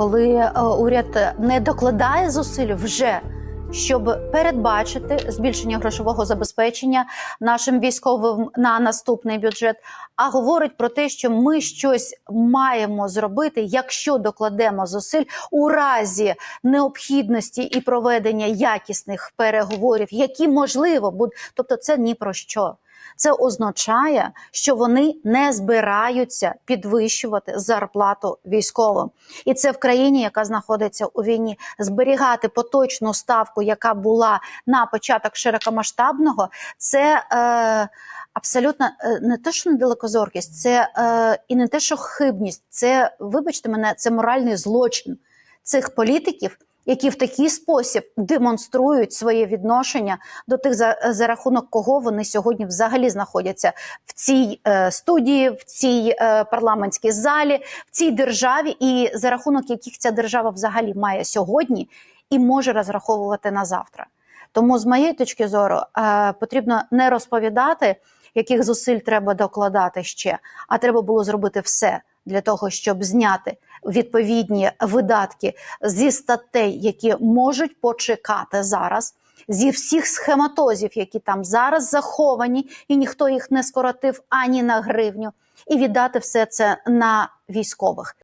коли е, уряд не докладає зусиль вже. Щоб передбачити збільшення грошового забезпечення нашим військовим на наступний бюджет, а говорить про те, що ми щось маємо зробити, якщо докладемо зусиль у разі необхідності і проведення якісних переговорів, які можливо будуть. Тобто, це ні про що. Це означає, що вони не збираються підвищувати зарплату військовим, і це в країні, яка знаходиться у війні, зберігати поточну ставку, яка була на початок широкомасштабного, це е, абсолютно е, не те, що недалекозоркість, це е, і не те, що хибність, це, вибачте мене, це моральний злочин цих політиків. Які в такий спосіб демонструють своє відношення до тих, за, за рахунок кого вони сьогодні взагалі знаходяться в цій е, студії, в цій е, парламентській залі, в цій державі, і за рахунок яких ця держава взагалі має сьогодні і може розраховувати на завтра. Тому, з моєї точки зору, е, потрібно не розповідати, яких зусиль треба докладати ще, а треба було зробити все для того, щоб зняти відповідні видатки зі статей, які можуть почекати зараз. Зі всіх схематозів, які там зараз заховані, і ніхто їх не скоротив ані на гривню, і віддати все це на військових.